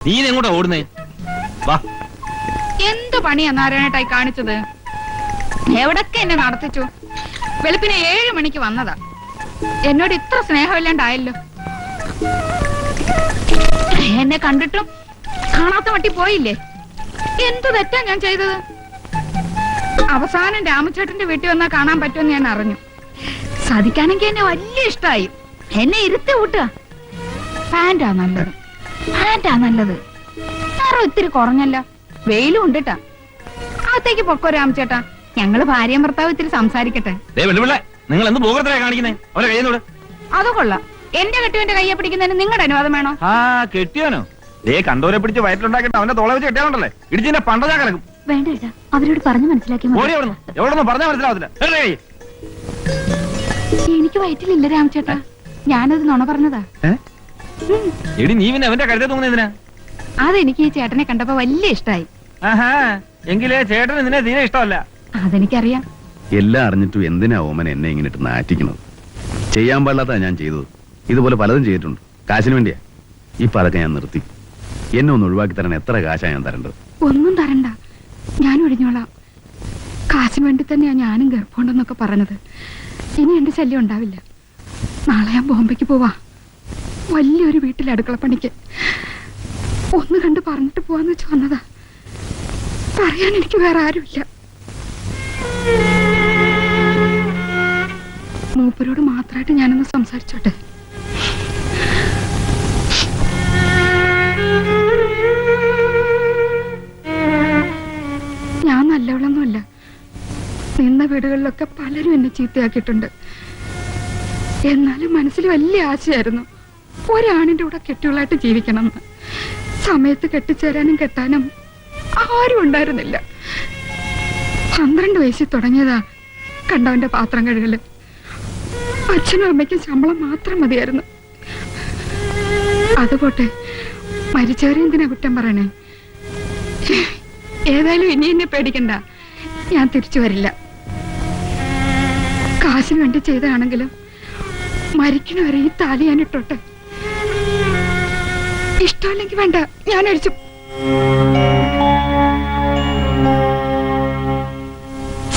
നീ എങ്ങോട്ടാ ഓടുന്നേ? വാ. എന്ത് പണിയാ നാരായണേട്ടായി കാണിച്ചത്? എവിടൊക്കെ എന്നെ നടത്തിച്ചു? വെളുപ്പിനെ ഏഴു മണിക്ക് വന്നതാ. എന്നോട് ഇത്ര സ്നേഹമില്ലാണ്ടായല്ലോ. എന്നെ കണ്ടിട്ടും കാണാത്ത മട്ടി പോയില്ലേ? എന്ത് തെറ്റാ ഞാൻ ചെയ്തത്? അവസാനം രാമചേട്ടന്റെ വീട്ടിൽ വന്നാ കാണാൻ പറ്റുമെന്ന് ഞാൻ അറിഞ്ഞു. സാധിക്കാനെങ്കിൽ എന്നെ വലിയ ഇഷ്ടമായി എന്നെ ഇരുത്തി വിട്ടുക പാന്റാ നല്ലത്. പാന്റാ നല്ലത്. നിറം ഇത്തിരി കുറഞ്ഞല്ലോ. വെയിലും ഉണ്ടിട്ടാ. അകത്തേക്ക് പൊക്കോ രാമചേട്ടാ. ഞങ്ങൾ ഭാര്യയും ഭർത്താവ് ഇത്തിരി സംസാരിക്കട്ടെ. നിങ്ങൾ എന്ത് പോകത്തിലാ കാണിക്കുന്നേ? അവരെ കഴിയുന്നൂടെ അത് കൊള്ളാം. എന്റെ കെട്ടിയവന്റെ കയ്യെ പിടിക്കുന്നതിന് നിങ്ങളുടെ അനുവാദം വേണോ? ആ കെട്ടിയോനോ? ദേ കണ്ടോരെ പിടിച്ച് വയറ്റിലുണ്ടാക്കിട്ട് അവന്റെ തോള വെച്ച് കെട്ടിയാലുണ്ടല്ലേ? ഇടിച്ചിന്റെ പണ്ട ഞാൻ കിടക്കും. വേണ്ട ഏട്ടാ അവരോട് പറഞ്ഞു മനസ്സിലാക്കി ഓടി എവിടുന്ന് എവിടുന്ന് പറഞ്ഞാൽ മനസ്സിലാവത്തില്ല? എനിക്ക് വയറ്റിലില്ല രാമചേട്ടാ. ഞാനത് നുണ പറഞ്ഞതാ? എടി നീ പിന്നെ അവന്റെ അതെനിക്ക് ഈ ചേട്ടനെ കണ്ടപ്പോ വലിയ ഇഷ്ടായി. ആഹാ എങ്കിലേ ചേട്ടൻ ഇതിനെ തീരെ ഇഷ്ടമല്ല. അതെനിക്കറിയാം. എല്ലാം അറിഞ്ഞിട്ടും എന്തിനാ ഓമൻ എന്നെ ഇങ്ങനെ ഇട്ട് നാറ്റിക്കുന്നത്? ചെയ്യാൻ പാടില്ലാത്ത ഞാൻ ചെയ്തത്. ഇതുപോലെ പലതും ചെയ്തിട്ടുണ്ട്. കാശിന് വേണ്ടിയാ. ഇപ്പൊ അതൊക്കെ ഞാൻ നിർത്തി. എന്നെ ഒന്ന് ഒഴിവാക്കി തരാൻ എത്ര കാശാ ഞാൻ തരേണ്ടത്? ഒന്നും തരണ്ട. ഞാൻ ഒഴിഞ്ഞോളാം. കാശിന് വേണ്ടി തന്നെയാ ഞാനും ഗർഭമുണ്ടെന്നൊക്കെ പറഞ്ഞത്. ഇനി എന്റെ ശല്യം ഉണ്ടാവില്ല. നാളെ ഞാൻ ബോംബെക്ക് പോവാ. വലിയൊരു വീട്ടിൽ അടുക്കളപ്പണിക്ക് ഒന്ന് കണ്ട് പറഞ്ഞിട്ട് പോവാന്ന് വെച്ച് വന്നതാ. പറയാൻ എനിക്ക് വേറെ ആരുമില്ല. മൂപ്പരോട് മാത്രമായിട്ട് ഞാനൊന്ന് സംസാരിച്ചോട്ടെ. ഞാൻ നല്ലവളൊന്നുമല്ല. നിന്ന വീടുകളിലൊക്കെ പലരും എന്നെ ചീത്തയാക്കിയിട്ടുണ്ട്. എന്നാലും മനസ്സിൽ വലിയ ആശയായിരുന്നു. ഒരാണിന്റെ കൂടെ കെട്ടുകളായിട്ട് ജീവിക്കണം സമയത്ത് കെട്ടിച്ചേരാനും കെട്ടാനും ആരും ഉണ്ടായിരുന്നില്ല. പന്ത്രണ്ട് വയസ്സിൽ തുടങ്ങിയതാ കണ്ടവന്റെ പാത്രം കഴുകൽ. അച്ഛനും അമ്മയ്ക്കും ശമ്പളം മാത്രം മതിയായിരുന്നു. അതുപോട്ടെ മരിച്ചവരെ എന്തിനാ കുറ്റം പറയണേ? ഏതായാലും ഇനി എന്നെ പേടിക്കണ്ട. ഞാൻ തിരിച്ചു വരില്ല. കാശിന് വേണ്ടി ചെയ്തതാണെങ്കിലും മരിക്കണവരെ ഈ താലി ഞാൻ ഇട്ടോട്ടെ. ഇഷ്ടമല്ലെങ്കിൽ വേണ്ട ഞാൻ അടിച്ചു.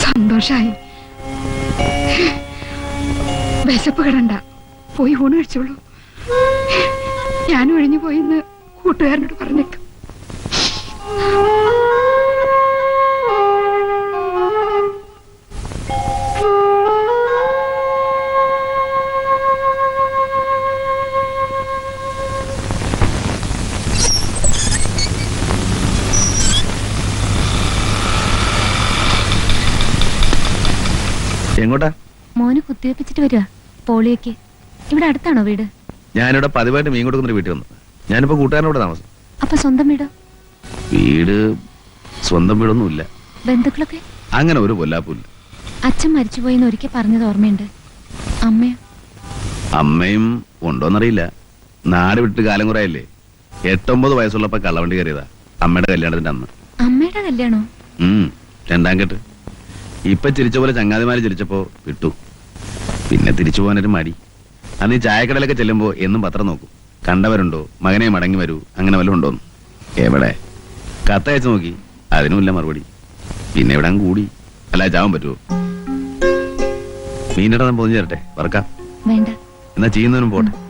സന്തോഷായി. വിശപ്പ് കിടണ്ട. പോയി ഊണ് കഴിച്ചോളൂ. ഞാൻ ഒഴിഞ്ഞു പോയിന്ന് കൂട്ടുകാരനോട് പറഞ്ഞേക്കും എങ്ങോട്ടാ? മോന് കുത്തിവെപ്പിച്ചിട്ട് വരിക. പോളിയൊക്കെ. ഇവിടെ അടുത്താണോ വീട്? ഞാനിവിടെ പതിവായിട്ട് മീൻ കൊടുക്കുന്ന വീട്ടിൽ വന്നു. ഞാനിപ്പോ കൂട്ടുകാരനോട് താമസം. അപ്പൊ സ്വന്തം വീടോ? വീട് സ്വന്തം വീടൊന്നുമില്ല. ബന്ധുക്കളൊക്കെ? അങ്ങനെ ഒരു പൊല്ലാപ്പൂല്ല. അച്ഛൻ മരിച്ചുപോയെന്ന് ഒരിക്കൽ പറഞ്ഞത് ഓർമ്മയുണ്ട്. അമ്മയോ? അമ്മയും ഉണ്ടോന്നറിയില്ല. നാട് വിട്ട് കാലം കുറയല്ലേ എട്ടൊമ്പത് വയസ്സുള്ളപ്പോ കള്ളവണ്ടി കയറിയതാ. അമ്മയുടെ കല്യാണത്തിന്റെ അന്ന്. അമ്മയുടെ കല്യാണോ? രണ്ടാം കെട്ട്. ഇപ്പൊ ചിരിച്ച പോലെ ചങ്ങാതിമാര് ചിരിച്ചപ്പോ വിട്ടു. പിന്നെ തിരിച്ചു പോകാനൊരു മടി. അന്ന് ഈ ചായക്കടലൊക്കെ ചെല്ലുമ്പോ എന്നും പത്രം നോക്കും. കണ്ടവരുണ്ടോ? മകനെ മടങ്ങി വരൂ. അങ്ങനെ വല്ലതും ഉണ്ടോന്ന്. എവിടെ? കത്തയച്ചു നോക്കി. അതിനുമില്ല മറുപടി. പിന്നെ എവിടെ കൂടി. അല്ല ചാവാൻ പറ്റുമോ മീനിടാൻ പോന്നു ചേരട്ടെ. വറക്കാം. വേണ്ട. എന്നാ ചെയ്യുന്നതിനും പോട്ടെ.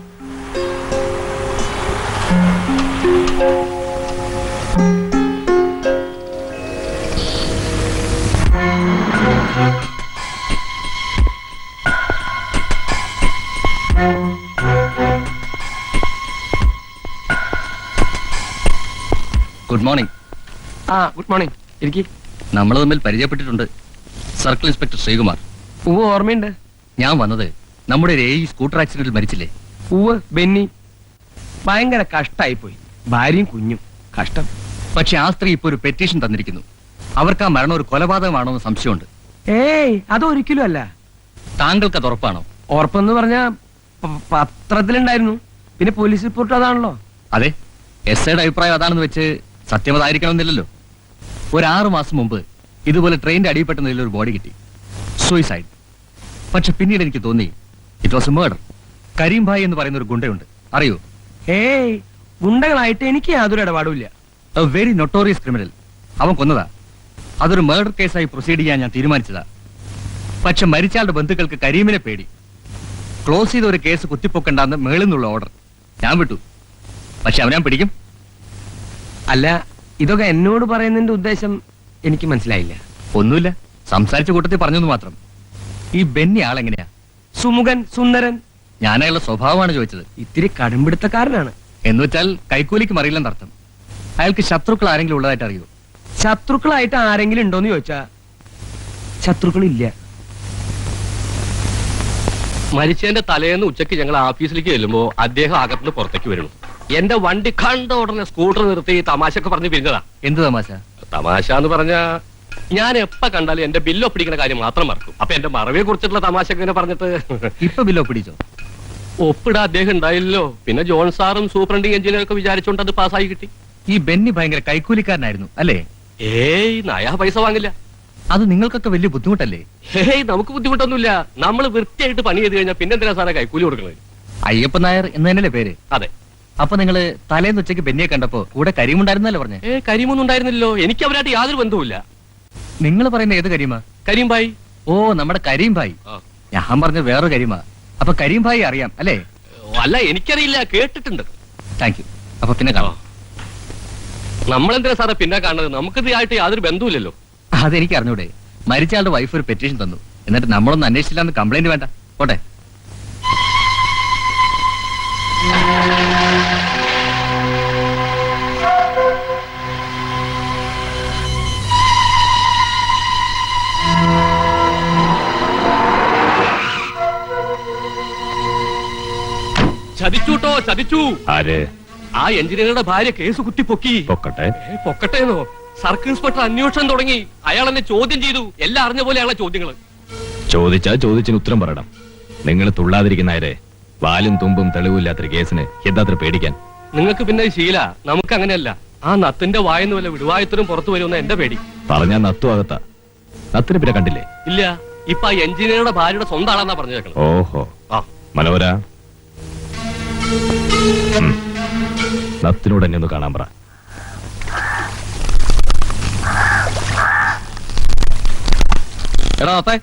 ആ ഗുഡ് മോർണിംഗ് എനിക്ക് നമ്മൾ തമ്മിൽ പരിചയപ്പെട്ടിട്ടുണ്ട്. Circle inspector Sreekumar. ഉവ്വ് ഓർമ്മയുണ്ട്. ഞാൻ വന്നത് നമ്മുടെ ഒരു ഏഴ് സ്കൂട്ടർ ആക്സിഡന്റിൽ മരിച്ചില്ലേ? ഉവ്വ് ബെന്നി. ഭയങ്കര കഷ്ടായി പോയി ഭാര്യയും കുഞ്ഞും. കഷ്ടം. പക്ഷെ ആ സ്ത്രീ ഇപ്പോൾ ഒരു പെറ്റീഷൻ തന്നിരിക്കുന്നു. അവർക്ക് ആ മരണം ഒരു കൊലപാതകമാണോ എന്ന് സംശയമുണ്ട്. ഏയ് അതൊരിക്കലും അല്ല. താങ്കൾക്ക് അത് ഉറപ്പാണോ? ഉറപ്പെന്ന് പറഞ്ഞ പത്രത്തിലുണ്ടായിരുന്നു. പിന്നെ പോലീസ് റിപ്പോർട്ട് അതാണല്ലോ. അതെ. എസ് ഐയുടെ അഭിപ്രായം അതാണെന്ന് വെച്ച് സത്യം അതായിരിക്കണമെന്നില്ലല്ലോ. ഒരു ആറു മാസം മുമ്പ് ഇതുപോലെ ട്രെയിനിന്റെ അടിയിൽപ്പെട്ട നിലയിൽ ഒരു ബോഡി കിട്ടി. സൂയിസൈഡ് പക്ഷെ പിന്നീട് എനിക്ക് തോന്നി it was a murder Karim Bhai എന്ന് പറയുന്ന ഒരു ഗുണ്ടയുണ്ട്. അറിയോ? ഏയ് ഗുണ്ടകളായിട്ട് എനിക്ക് യാതൊരു ഇടപാടുമില്ല വെരി നൊട്ടോറിയസ് ക്രിമിനൽ അവൻ കൊന്നതാ. അതൊരു മർഡർ കേസായി പ്രൊസീഡ് ചെയ്യാൻ ഞാൻ തീരുമാനിച്ചതാ. പക്ഷെ മരിച്ചാളുടെ ബന്ധുക്കൾക്ക് കരീമിനെ പേടി. ക്ലോസ് ചെയ്ത ഒരു കേസ് കുത്തിപ്പൊക്കണ്ടെന്ന് മേളിൽ നിന്നുള്ള ഓർഡർ ഞാൻ വിട്ടു. പക്ഷെ അവനാൻ പിടിക്കും. അല്ല ഇതൊക്കെ എന്നോട് പറയുന്നതിന്റെ ഉദ്ദേശം എനിക്ക് മനസ്സിലായില്ല. ഒന്നുമില്ല. സംസാരിച്ച കൂട്ടത്തിൽ പറഞ്ഞെന്ന് മാത്രം. ഈ ബെന്നി ആളെങ്ങനെയാ? സുമുഖൻ സുന്ദരൻ. ഞാൻ അയാളുടെ സ്വഭാവമാണ് ചോദിച്ചത്. ഇത്തിരി കടുംപിടുത്തക്കാരനാണ്. എന്ന് വെച്ചാൽ കൈക്കൂലിക്ക് മറിയില്ലെന്നർത്ഥം അയാൾക്ക് ശത്രുക്കൾ ആരെങ്കിലും ഉള്ളതായിട്ട് അറിയോ? ശത്രുക്കളായിട്ട് ആരെങ്കിലും ഉണ്ടോന്ന് ചോദിച്ചാ ശത്രുക്കളില്ല. മരിച്ചതിന്റെ തലേന്ന് ഉച്ചയ്ക്ക് ഞങ്ങൾ ഓഫീസിലേക്ക് ചെല്ലുമ്പോ അദ്ദേഹം അകത്തുനിന്ന് പുറത്തേക്ക് വരുന്നു. എന്റെ വണ്ടി കണ്ട ഉടനെ സ്കൂട്ടർ നിർത്തി തമാശക്ക് പറഞ്ഞു പിരിഞ്ഞതാ. എന്ത് തമാശ? തമാശ എന്ന് പറഞ്ഞ ഞാൻ എപ്പ കണ്ടാലും എന്റെ ബില്ല് ഒപ്പിടിക്കുന്ന കാര്യം മാത്രം മറക്കും. അപ്പൊ എന്റെ മറവിയെ കുറിച്ചിട്ടുള്ള തമാശ ഇങ്ങനെ പറഞ്ഞിട്ട്. ഇപ്പൊ ബില്ല് പിടിച്ചോ? ഒപ്പിടാ അദ്ദേഹം ഉണ്ടായില്ലോ പിന്നെ ജോൺ സാറും സൂപ്രണ്ടിങ് എഞ്ചിനീയർ ഒക്കെ വിചാരിച്ചോണ്ട് അത് പാസ്സായി കിട്ടി. ഈ ബെന്നി ഭയങ്കര കൈക്കൂലിക്കാരനായിരുന്നു അല്ലേ? ഏയ് നയാ പൈസ വാങ്ങില്ല. അത് നിങ്ങൾക്കൊക്കെ വലിയ ബുദ്ധിമുട്ടല്ലേ? ഹേയ് നമുക്ക് ബുദ്ധിമുട്ടൊന്നുമില്ല. നമ്മൾ വൃത്തിയായിട്ട് പണി ചെയ്ത് കഴിഞ്ഞാൽ പിന്നെ എന്തിനാ സാറേ കൈക്കൂലി കൊടുക്കുന്നത് അയ്യപ്പ നായർ എന്ന് തന്നെയല്ലേ പേര്? അതെ. അപ്പൊ നിങ്ങൾ തലേന്ന് ഉച്ചയ്ക്ക് ബെന്നിയെ കണ്ടപ്പോ കൂടെ കരീമുണ്ടായിരുന്നല്ലേ പറഞ്ഞു? ഏ കരിമൊന്നും ഉണ്ടായിരുന്നില്ലല്ലോ. എനിക്ക് അവരായിട്ട് യാതൊരു ബന്ധവുമില്ല. നിങ്ങൾ പറയുന്ന ഏത് കരീമ? കരീം ഭായി ഓ നമ്മുടെ കരീം ഭായി ഞാൻ പറഞ്ഞ വേറൊരു കരീമ. അപ്പൊ കരീം ഭായി അറിയാം അല്ലേ? അല്ല എനിക്കറിയില്ല. കേട്ടിട്ടുണ്ട്. താങ്ക് യു അപ്പൊ പിന്നെ കാണാം. നമ്മളെന്തിനാ സാറേ പിന്നെ കാണുന്നത്? നമുക്ക് ഇതായിട്ട് യാതൊരു ബന്ധവുമില്ലല്ലോ. അതെനിക്ക് അറിഞ്ഞൂടെ. മരിച്ചയാളുടെ വൈഫ് ഒരു പെറ്റീഷൻ തന്നു. എന്നിട്ട് നമ്മളൊന്നും അന്വേഷിച്ചില്ലാന്ന് കംപ്ലൈന്റ് വേണ്ട. പോട്ടെ. ചതിച്ചു. ആര്? ആ എഞ്ചിനീയറുടെ ഭാര്യ കേസ് കുത്തി പൊക്കി. പൊക്കട്ടെ. പൊക്കട്ടെ പൊക്കട്ടേന്നോ സർക്കിൾ ഇൻസ്പെക്ടർ അന്വേഷണം തുടങ്ങി. അയാൾ എന്നെ ചോദ്യം ചെയ്തു. എല്ലാം അറിഞ്ഞ പോലെ അയാളെ ചോദ്യങ്ങൾ ചോദിച്ചാ ചോദിച്ചിന് ഉത്തരം പറയണം. നിങ്ങൾ തുള്ളാതിരിക്കുന്നവരെ വാലും തുമ്പും തെളിവില്ലാത്തൊരു കേസിന് എന്താത്ര പേടിക്കാൻ? നിങ്ങൾക്ക് പിന്നെ ശീല. നമുക്ക് അങ്ങനെയല്ല. ആ നത്തിന്റെ വായെന്ന് വല്ല വിടുവായത്തിനും പുറത്തു വരുമെന്ന് എന്റെ പേടി. പറഞ്ഞാ നത്തു അകത്താ. നത്തിന് പിന്നെ കണ്ടില്ലേ? ഇല്ല. ഇപ്പൊ എഞ്ചിനീയറുടെ ഭാര്യയുടെ സ്വന്തം ആളാന്നാ പറഞ്ഞേക്കണം ഓഹോ. മനോഹര. നത്തിനോട് എന്നെ ഒന്ന് കാണാൻ പറ. എടാ നത്തേ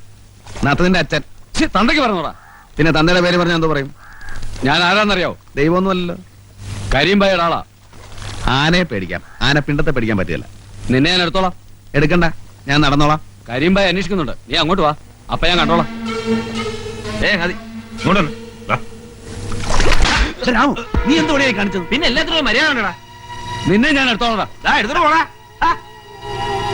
നത്തതിന്റെ അച്ഛൻ. തന്തയ്ക്ക് പറഞ്ഞോടാ. പിന്നെ തന്തയുടെ പേര് പറഞ്ഞാൽ എന്തോ പറയും. ഞാൻ ആരാന്നറിയോ ദൈവമൊന്നുമല്ലല്ലോ. പോയ ഒരാളാ ആനയെ പേടിക്കാം. ആന പിണ്ടത്തെ പേടിക്കാൻ പറ്റില്ല. നിന്നെ ഞാൻ എടുത്തോളാം. എടുക്കണ്ട. ഞാൻ നടന്നോളാം. കരീംഭായി അന്വേഷിക്കുന്നുണ്ട്. നീ അങ്ങോട്ട് വാ. അപ്പൊ ഞാൻ കണ്ടോളാം. ഏ അതി ഇങ്ങോട്ട് വന്ന്. വാ. രാമു നീ എന്തോടെയായി കാണിച്ചത്? പിന്നെ എല്ലാത്തിനും മര്യാദ ഉണ്ടടാ നിന്നെ ഞാൻ എടുത്തോളാം. എടുത്തിട്ട് പോടാ.